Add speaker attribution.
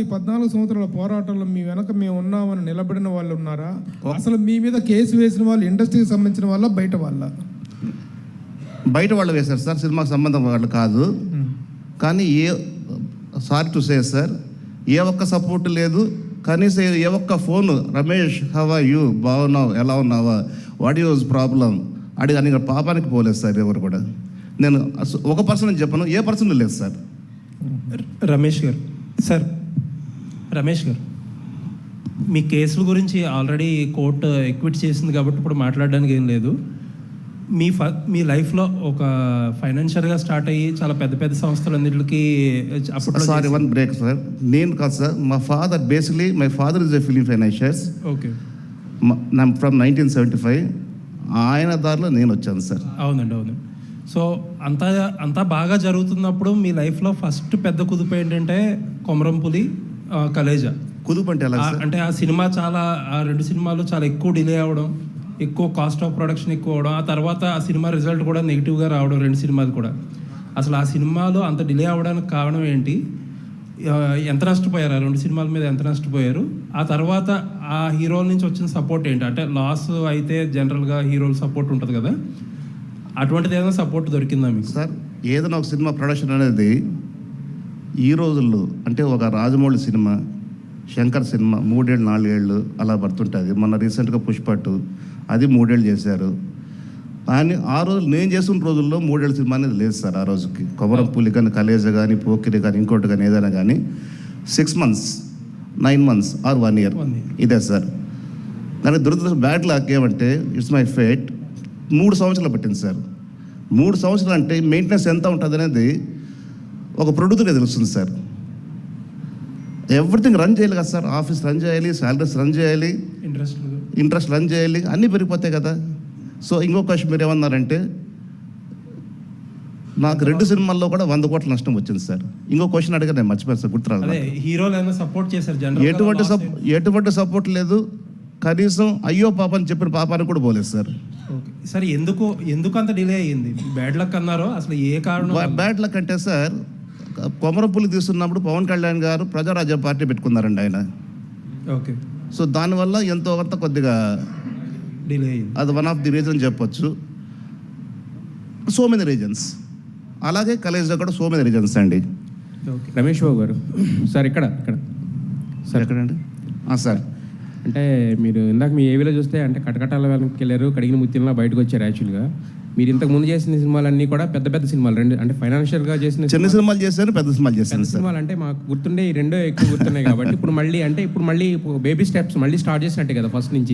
Speaker 1: ఈ పద్నాలుగు సంవత్సరాల పోరాటంలో మీ వెనక మేము ఉన్నామని నిలబడిన వాళ్ళు ఉన్నారా? అసలు మీ మీద కేసు వేసిన వాళ్ళు ఇండస్ట్రీకి సంబంధించిన వాళ్ళ బయట వాళ్ళ?
Speaker 2: బయట వాళ్ళు వేశారు సార్ సినిమాకి సంబంధం వాళ్ళు కాదు. కానీ ఏ సారీ టు సే సార్ ఏ ఒక్క సపోర్ట్ లేదు. కనీసం ఏ ఒక్క ఫోన్ రమేష్ హవా యూ? బాగున్నావు ఎలా ఉన్నావా? What use problem? అడిగి అని పాపానికి పోలేదు సార్ ఎవరు కూడా. నేను ఒక పర్సన్ చెప్పను ఏ పర్సన్ లేదు సార్.
Speaker 3: రమేష్ గారు. సార్ రమేష్ గారు మీ కేసుల గురించి ఆల్రెడీ కోర్టు ఎక్విట్ చేసింది కాబట్టి ఇప్పుడు మాట్లాడడానికి ఏం లేదు. మీ ఫ మీ లైఫ్లో ఒక ఫైనాన్షియల్గా స్టార్ట్ అయ్యి చాలా పెద్ద పెద్ద సంస్థలన్నిటికి అప్పట్లో
Speaker 2: సారీ వన్ బ్రేక్ సార్. నేను కాదు సార్ మా father basically my father is a film financiers
Speaker 3: okay.
Speaker 2: From nineteen seventy five ఆయన దారిలో నేను వచ్చాను సార్.
Speaker 3: అవునండి అవును. సో అంతా అంతా బాగా జరుగుతున్నప్పుడు మీ లైఫ్లో ఫస్ట్ పెద్ద కుదుపు ఏంటంటే కొమరంపులి కలేజా.
Speaker 2: కుదుపు అంటే ఎలా
Speaker 3: అంటే ఆ సినిమా చాలా ఆ రెండు సినిమాలు చాలా ఎక్కువ డిలే అవ్వడం ఎక్కువ కాస్ట్ ఆఫ్ ప్రొడక్షన్ ఎక్కువ అవడం ఆ తర్వాత ఆ సినిమా రిజల్ట్ కూడా నెగిటివ్గా రావడం రెండు సినిమాలు కూడా. అసలు ఆ సినిమాలు అంత డిలే అవ్వడానికి కారణం ఏంటి? ఎంత నష్టపోయారు? ఆ రెండు సినిమాల మీద ఎంత నష్టపోయారు? ఆ తర్వాత ఆ హీరోల నుంచి వచ్చిన సపోర్ట్ ఏంటి? అంటే లాస్ అయితే జనరల్గా హీరోల సపోర్ట్ ఉంటుంది కదా. అటువంటిది ఏదైనా సపోర్ట్ దొరికిందా మీకు?
Speaker 2: సార్ ఏదైనా ఒక సినిమా ప్రొడక్షన్ అనేది ఈ రోజుల్లో అంటే ఒక రాజమౌళి సినిమా శంకర్ సినిమా మూడేళ్ళు నాలుగేళ్ళు అలా పడుతుంటుంది. మొన్న రీసెంట్గా పుష్పట్టు అది మూడేళ్ళు చేశారు. కానీ ఆ రోజు నేను చేసిన రోజుల్లో మూడేళ్ళ సినిమా అనేది లేదు సార్ ఆ రోజుకి. కొమరం పులి కానీ కలేజ కానీ పోకిరి కానీ ఇంకోటి కానీ ఏదైనా కానీ six months nine months or one year. ఇదే సార్. కానీ దురదృష్టం బ్యాడ్ లాక్ ఏమంటే ఇట్స్ మై ఫేట్ మూడు సంవత్సరాలు పట్టింది సార్. మూడు సంవత్సరాలు అంటే మెయింటెనెన్స్ ఎంత ఉంటుంది అనేది ఒక ప్రొడ్యూసర్గా తెలుస్తుంది సార్ ఎవ్రీథింగ్ రన్ చేయాలి కదా సార్ ఆఫీస్ రన్ చేయాలి శాలరీస్ రన్ చేయాలి
Speaker 3: ఇంట్రెస్ట్
Speaker 2: ఇంట్రెస్ట్ రన్ చేయాలి అన్నీ పెరిగిపోతాయి కదా. సో ఇంకో క్వశ్చన్ మీరు ఏమన్నారంటే నాకు రెండు సినిమాల్లో కూడా వంద కోట్ల నష్టం వచ్చింది సార్ ఇంకో క్వశ్చన్ అడిగా నేను మర్చిపోయాను సార్ గుర్తురాలి
Speaker 3: అదే హీరోలు సపోర్ట్ చేశారు
Speaker 2: ఎటువంటి ఎటువంటి సపోర్ట్ లేదు. కనీసం అయ్యో పాప అని చెప్పిన పాపానికి కూడా పోలేదు సార్.
Speaker 3: సరే ఎందుకు ఎందుకు అంత డిలే అయ్యింది? బ్యాడ్ లక్ అన్నారో అసలు ఏ కారణం?
Speaker 2: బ్యాడ్ లక్ అంటే సార్ కొమరపుల్లి తీస్తున్నప్పుడు పవన్ కళ్యాణ్ గారు ప్రజారాజ్యం పార్టీ పెట్టుకున్నారండి ఆయన.
Speaker 3: ఓకే.
Speaker 2: సో దానివల్ల ఎంతో కొంత కొద్దిగా
Speaker 3: డిలే
Speaker 2: అది వన్ ఆఫ్ ది రీజన్ చెప్పొచ్చు. సో మెనీ రీజన్స్ అలాగే కలేజ్లో కూడా సో మెనీ రీజన్స్ అండి.
Speaker 3: ఓకే.
Speaker 4: రమేష్ బాబు గారు. సార్ ఇక్కడ ఇక్కడ. సార్.
Speaker 2: ఎక్కడండి? సార్.
Speaker 4: అంటే మీరు ఇందాక మీ ఏవిలో చూస్తే అంటే కటకటాల వెనక్కి వెళ్ళారు కడిగిన ముత్యంలా బయటకు వచ్చారు యాక్చువల్గా. మీరు ఇంతకు ముందు చేసిన సినిమాలన్నీ కూడా పెద్ద పెద్ద సినిమాలు రెండు అంటే ఫైనాన్షియల్గా చేసిన
Speaker 2: చిన్న సినిమాలు. చేశాను పెద్ద సినిమాలు సార్.
Speaker 4: సినిమాలు అంటే మాకు గుర్తుండే ఈ రెండో ఎక్కువ గుర్తున్నాయి కాబట్టి ఇప్పుడు మళ్ళీ అంటే ఇప్పుడు మళ్ళీ బేబీ స్టెప్స్ మళ్ళీ స్టార్ట్ చేసినట్టే కదా ఫస్ట్ నుంచి.